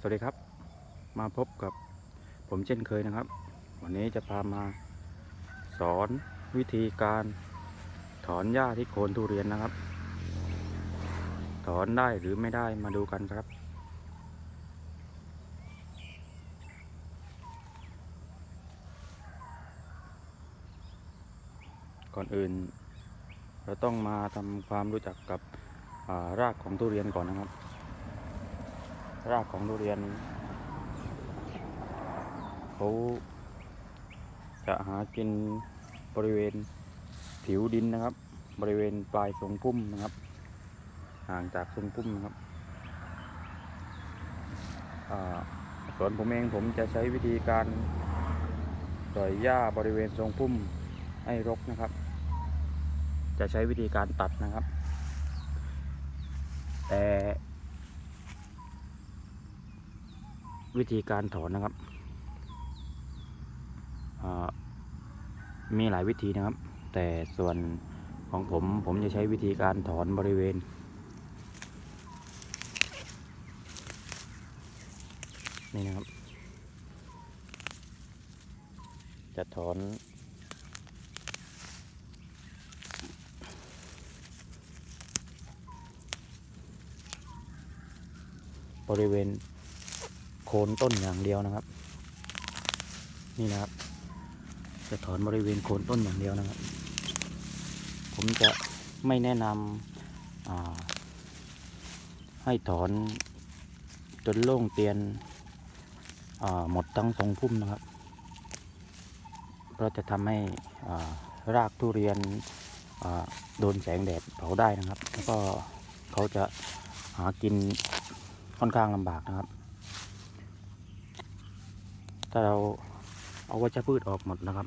สวัสดีครับ มาพบกับผมเช่นเคยนะครับ วันนี้จะพามาสอนวิธีการถอนหญ้าที่โคนทุเรียนนะครับ ถอนได้หรือไม่ได้มาดูกันครับ ก่อนอื่น เราต้องมาทำความรู้จักกับารากของทุเรียนก่อนนะครับ รากของทุเรียนเขาจะหากินบริเวณผิวดินนะครับ บริเวณปลายทรงพุ่มนะครับ ห่างจากทรงพุ่มนะครับส่วนผมเองผมจะใช้วิธีการปล่อยหญ้าบริเวณทรงพุ่มให้รกนะครับ จะใช้วิธีการตัดนะครับ แต่ วิธีการถอนนะครับ มีหลายวิธีนะครับ แต่ส่วนของผมผมจะใช้วิธีการถอนบริเวณ นี่นะครับ จะถอน บริเวณ โคนต้นอย่างเดียวนะครับ นี่นะครับ จะถอนบริเวณโคนต้นอย่างเดียวนะครับ ผมจะไม่แนะนำให้ถอนจนโล่งเตียนหมดทั้งทรงพุ่มนะครับ เพราะจะทำให้รากทุเรียนโดนแสงแดดเผาได้นะครับ แล้วก็เขาจะหากินค่อนข้างลำบากนะครับ ถ้าเราเอาวัชพืชออกหมดนะครับ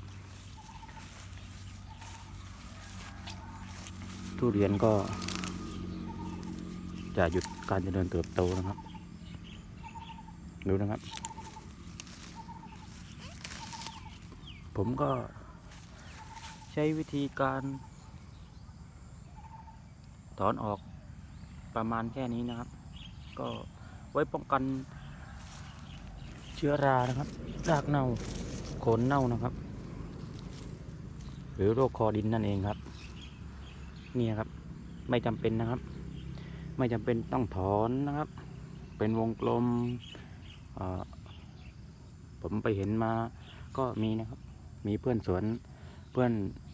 ทุเรียนก็จะหยุดการเจริญเติบโตนะครับ ดูนะครับ ผมก็ใช้วิธีการถอนออกประมาณแค่นี้นะครับ ก็ไว้ป้องกัน ชื้อรานะครับรากเน่าโคนเน่านะครับ หรือโรคคอดินนั่นเองครับ นี่ครับ ไม่จำเป็นนะครับ ไม่จำเป็นต้องถอนนะครับ เป็นวงกลมอ่อผมไปเห็นมาก็มีนะครับ มีเพื่อนสวนเพื่อน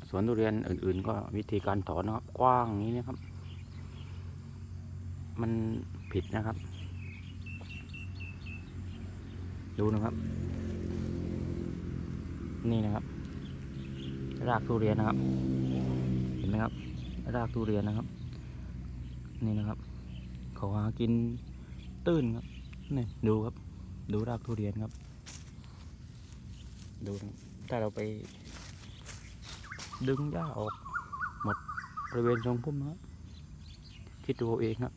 สวนทุเรียนอื่น ๆ ก็วิธีการถอนนะครับ กว้างอย่างนี้นะครับ มันผิดนะครับ ดูนะครับ นี่นะครับ รากทุเรียนนะครับ เห็นไหมครับ รากทุเรียนนะครับ นี่นะครับเขาหากินตื้นครับนี่ดูครับ ดูรากทุเรียนครับ ดูถ้าเราไป ดึงหญ้าออกหมดบริเวณทรงพุ่มนะคิดดูเอาเองครับ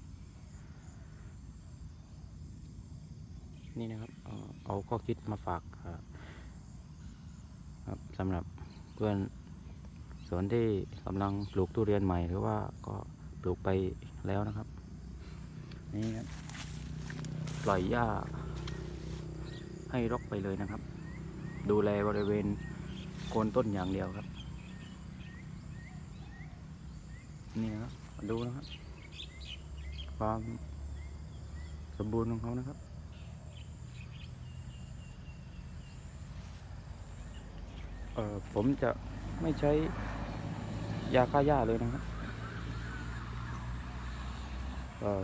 นี่นะครับเอาข้อคิดมาฝากครับสำหรับเพื่อนสวนที่กำลังปลูกทุเรียนใหม่หรือว่าก็ปลูกไปแล้วนะครับ นี่ครับปล่อยหญ้าให้รกไปเลยนะครับ ดูแลบริเวณโคนต้นอย่างเดียวครับ นี่นะครับดูนะครับ ความสมบูรณ์ของเขานะครับ เออผมจะไม่ใช้ยาฆ่าหญ้าเลยนะครับ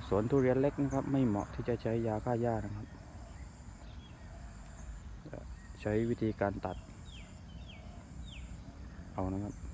สวนทุเรียนเล็กนะครับ ไม่เหมาะที่จะใช้ยาฆ่าหญ้านะครับ ใช้วิธีการตัด เอานะครับ